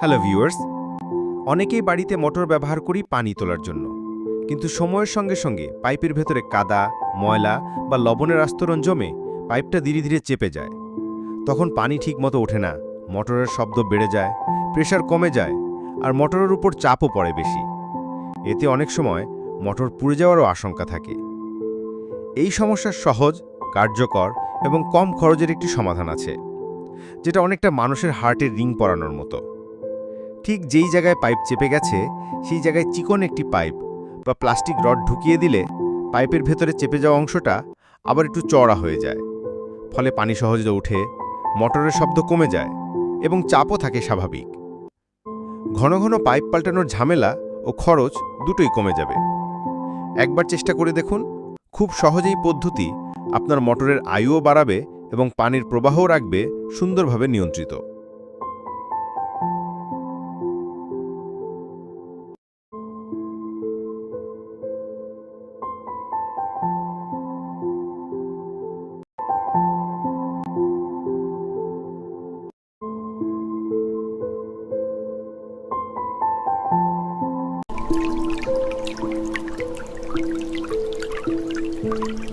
Hello viewers, অনেকেই বাড়িতে motor ব্যবহার করি পানি তোলার জন্য, কিন্তু সময়ের সঙ্গে সঙ্গে পাইপের ভেতরে কাদা, ময়লা বা লবণের আস্তরণ জমে পাইপটা ধীরে ধীরে চেপে যায়। তখন পানি ঠিকমতো ওঠে না, মোটরের শব্দ বেড়ে যায় প্রেশার কমে যায় আর মোটরের উপর চাপও পড়ে বেশি। এতে অনেক সময় মোটর পুড়ে যাওয়ারও আশঙ্কা থাকে। এই সমস্যার সহজ, কার্যকর এবং কম খরচের একটি সমাধান আছে, যেটা অনেকটা মানুষের হার্টের রিং পরানোর মতো। ঠিক যেই জায়গায় পাইপ চেপে গেছে, সেই জায়গায় চিকন একটি পাইপ বা প্লাস্টিক রড ঢুকিয়ে দিলে পাইপের ভেতরে চেপে যাওয়া অংশটা আবার একটু চড়া হয়ে যায়। ফলে পানি সহজে উঠে মোটরের শব্দ কমে যায় এবং চাপও থাকে স্বাভাবিক। ঘন ঘন পাইপ পাল্টানোর ঝামেলা ও খরচ দুটোই কমে যাবে। একবার চেষ্টা করে দেখুন, খুব সহজেই পদ্ধতি আপনার মোটরের আয়ুও বাড়াবে এবং পানির প্রবাহও রাখবে সুন্দরভাবে নিয়ন্ত্রিত। Thank you.